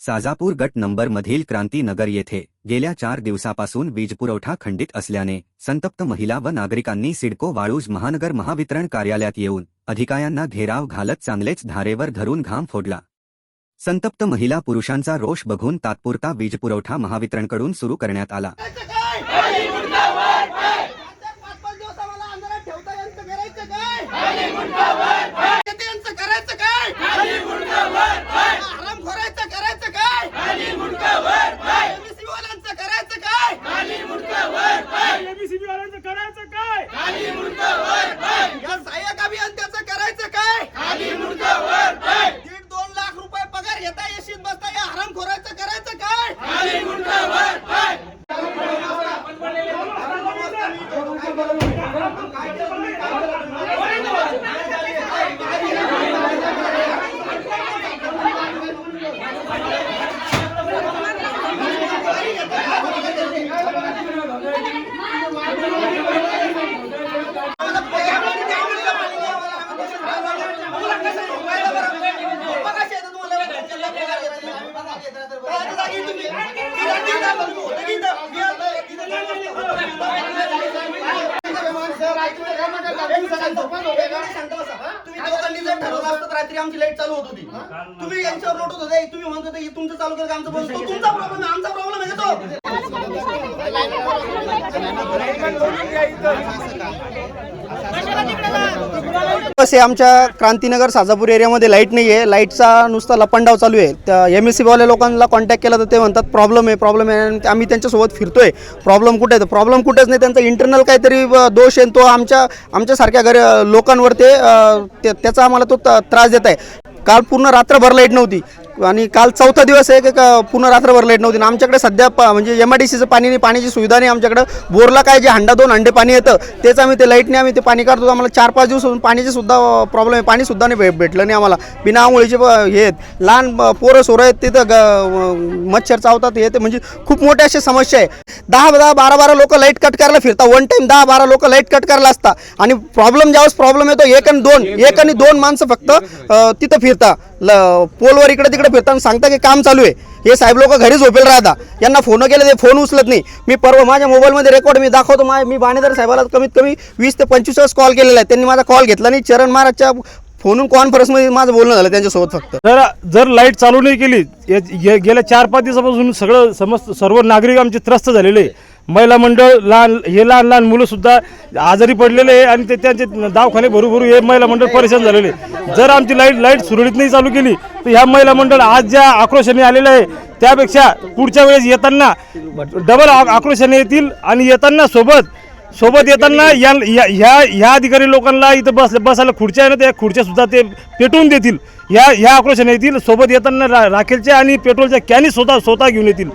साजापूर गट नंबर मधील क्रांतीनगर येथे गेल्या चार दिवसापासून वीजपुरवठा खंडित असल्याने संतप्त महिला व नागरिकांनी सिडको वाळूज महानगर महावितरण कार्यालयात येऊन अधिकाऱ्यांना घेराव घालत चांगलेच धारेवर धरून घाम फोडला. संतप्त महिला पुरुषांचा रोष बघून तात्पुरता वीजपुरवठा महावितरणकडून सुरू करण्यात आला. Berapa? तुम्ही दोघांनी जर ठरवलं असतं तर रात्री आमची लाइट चालू होत होती. तुम्ही यांच्यावर लोटत होते. तुम्ही म्हणत होते की तुमचं चालू केलं का आमचं बंद? तो तुमचा प्रॉब्लेम आहे आमचा प्रॉब्लेम आहे तो. बस आमच्या क्रांतीनगर साजापूर एरियामध्ये लाइट नाही आहे लाईटचा नुसता लपंडाव चालू आहे. त्या एम एस सीवाल्या लोकांना कॉन्टॅक्ट केला तर ते म्हणतात प्रॉब्लेम आहे प्रॉब्लेम आहे. आणि आम्ही त्यांच्यासोबत फिरतोय. प्रॉब्लेम कुठे आहे? तर प्रॉब्लेम कुठेच नाही. त्यांचा इंटरनल काहीतरी दोष आहे तो आमच्या आमच्यासारख्या घर लोकांवर ते त्याचा आम्हाला तो त्रास देत आहे. काल पूर्ण रात्रभर लाइट नव्हती. आणि काल चौथा दिवस आहे का पूर्ण रात्रभर लाइट नव्हती आमच्याकडे सध्या प म्हणजे एम आय डी सीचं पाणी नाही पाण्याची सुविधा नाही आमच्याकडं. बोरला काय जे हंडा दोन हंडे पाणी येतं तेच आम्ही ते लाईटने आम्ही ते पाणी काढतो. आम्हाला चार पाच दिवस होऊन पाण्याची सुद्धा प्रॉब्लेम आहे. पाणी सुद्धा नाही भे- भेटलं नाही आम्हाला. बिना आंघोळीचे हे आहेत. लहान पोरं सोरं आहेत तिथं ग मच्छर चावतात हे ते म्हणजे खूप मोठ्या अशी समस्या आहे. दहा दहा बारा बारा लोक लाइट कट करायला फिरतात वन टाईम दहा बारा लोक लाइट कट करायला असतात आणि प्रॉब्लेम ज्यावेळेस प्रॉब्लेम येतो एक आणि दोन एक आणि दोन माणसं फक्त तिथं फिरता. ल पोलवर इकडे तिकडे फिरता फिरताना सांगता की काम चालू आहे. हे साहेब लोक घरी झोपेल राहता. यांना फोन केले ते फोन उचलत नाही. मी परवा माझ्या मोबाईलमध्ये रेकॉर्ड मी दाखवतो. मा मी बाणेदार साहेबाला कमीत कमी वीस ते पंचवीस वेळेस कॉल केलेला आहे. त्यांनी माझा कॉल घेतला नाही. चरण महाराजच्या फोनून कॉन्फरन्समध्ये माझं बोलणं झालं त्यांच्यासोबत फक्त. जर जर लाइट चालू नाही केली गेल्या चार पाच दिवसापासून सगळं समस्त सर्व नागरिक आमचे त्रस्त झालेले आहे. महिला मंडळ लहान हे लहान लहान मुलंसुद्धा आजारी पडलेले आहे आणि ते त्यांचे दवाखाने भरू भरू हे महिला मंडळ परेशान झालेले आहे. जर आमची लाइट लाइट सुरळीत नाही चालू केली तर ह्या महिला मंडळ आज ज्या आक्रोशाने आलेलं आहे त्यापेक्षा पुढच्या वेळेस येताना डबल आ- आक्रोशाने येतील आणि येताना सोबत सोबत येताना या ह्या ह्या अधिकारी लोकांना इथं बस बसायला खुर्च्या आहे ना त्या खुर्च्यासुद्धा ते पेटवून देतील ह्या ह्या आक्रोशाने येतील सोबत येताना रा राखेलच्या आणि पेट्रोलच्या कॅनी स्वतः स्वतः घेऊन येतील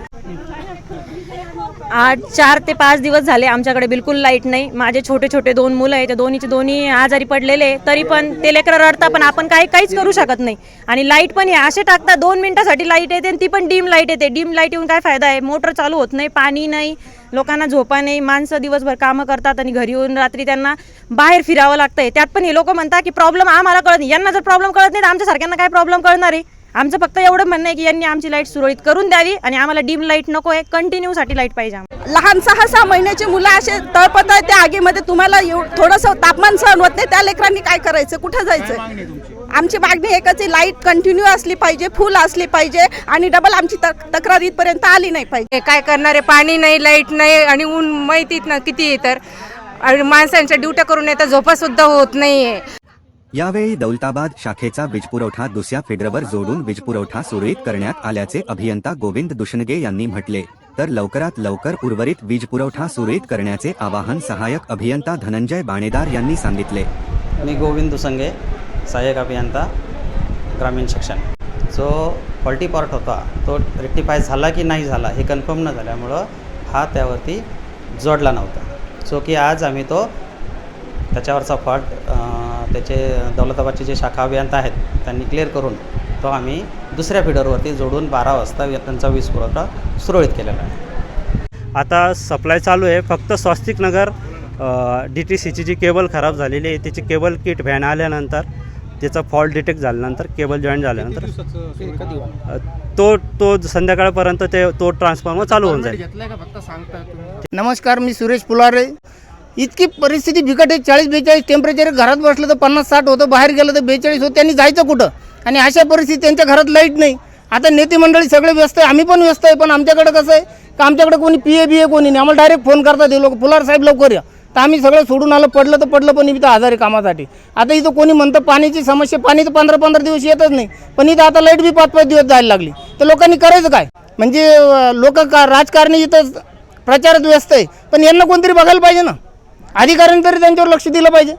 आठ चार ते पाच दिवस झाले आमच्याकडे बिलकुल लाइट नाही. माझे छोटे छोटे दोन मुलं आहे त्या दोन्हीचे दोन्ही आजारी पडलेले तरी पण ते लेकरं रडता पण आपण काही काहीच करू शकत नाही. आणि लाइट पण हे असे टाकतात दोन मिनिटासाठी लाइट येते आणि ती पण डीम लाइट येते. डीम लाइट येऊन काय फायदा आहे? मोटर चालू होत नाही पाणी नाही लोकांना झोपा नाही माणसं दिवसभर कामं करतात आणि घरी येऊन रात्री त्यांना बाहेर फिरावं लागतंय. त्यात पण हे लोक म्हणतात की प्रॉब्लेम आम्हाला कळत नाही. यांना जर प्रॉब्लेम कळत नाही तर आमच्यासारख्यांना काय प्रॉब्लेम कळणार आहे? आमचं फक्त एवढं म्हणणं आहे की यांनी आमची लाइट सुरळीत करून द्यावी आणि आम्हाला डीम लाइट नको आहे कंटिन्यूसाठी लाइट पाहिजे. लहान सहा सहा महिन्याची मुलं असे तळपत आहेत त्या आगीमध्ये तुम्हाला थोडंसं तापमान सहन होत नाही त्या लेकरांनी काय करायचं? कुठं जायचं? आमची मागणी एकच आहे लाइट कंटिन्यू असली पाहिजे फुल असली पाहिजे आणि डबल आमची तक- तक्रार इथपर्यंत आली नाही पाहिजे. काय करणारे पाणी नाही लाइट नाही आणि ऊन माहितीत ना किती आहे तर. आणि माणसांच्या ड्युट्या करून येतात झोपा सुद्धा होत नाहीये. यावेळी दौलताबाद शाखेचा वीजपुरवठा दुसऱ्या फेडरवर जोडून वीजपुरवठा सुरळीत करण्यात आल्याचे अभियंता गोविंद दुशनगे यांनी म्हटले. तर लवकरात लवकर उर्वरित वीजपुरवठा सुरळीत करण्याचे आवाहन सहाय्यक अभियंता धनंजय बाणेदार यांनी सांगितले. मी गोविंद दुसंगे सहाय्यक अभियंता ग्रामीण शिक्षण. जो फॉल्टी पार्ट होता तो रेक्टिफाय झाला की नाही झाला हे कन्फर्म न झाल्यामुळं हा त्यावरती जोडला नव्हता. सो की आज आम्ही तो त्याच्यावरचा फॉल्ट त्याचे दौलताबादचे जे शाखा अभियंता आहेत त्यांनी क्लिअर करून तो आम्ही दुसऱ्या फिडरवरती जोडून बारा वाजता त्यांचा वीज पुरवठा सुरळीत केलेला आहे. आता सप्लाय चालू आहे फक्त स्वस्तिक नगर डी टी सीची जी केबल खराब झालेली आहे त्याची केबल किट व्हॅन आल्यानंतर त्याचा फॉल्ट डिटेक्ट झाल्यानंतर केबल जॉईन झाल्यानंतर तो तो संध्याकाळपर्यंत ते तो ट्रान्सफॉर्मर चालू होऊन जाईल. नमस्कार मी सुरेश पुलारे. इतकी परिस्थिती बिकट आहे चाळीस बेचाळीस टेम्परेचर घरात बसलं तर पन्नास साठ होतं बाहेर गेलं तर बेचाळीस होतं त्यांनी जायचं कुठं? आणि अशा परिस्थितीत त्यांच्या घरात लाइट नाही. आता नेते मंडळी सगळे व्यस्त आहे आम्ही पण व्यस्त आहे पण आमच्याकडे कसं आहे का आमच्याकडे कोणी पी ए बी ए कोणी नाही. आम्हाला डायरेक्ट फोन करतात हे लोक. पुलार साहेब लवकर या. तर आम्ही सगळं सोडून आलं पडलं तर पडलं पण इथं आजारी कामासाठी. आता इथं कोणी म्हणतं पाण्याची समस्या पाणी तर पंधरा पंधरा दिवस येतच नाही. पण इथं आता लाइट बी पाच पाच दिवस जायला लागली. तर लोकांनी करायचं काय? म्हणजे लोक का राजकारणी इथं प्रचारात व्यस्त आहे. पण यांना कोणतरी बघायला पाहिजे ना? अधिकाऱ्यांनी तरी त्यांच्यावर लक्ष दिलं पाहिजे.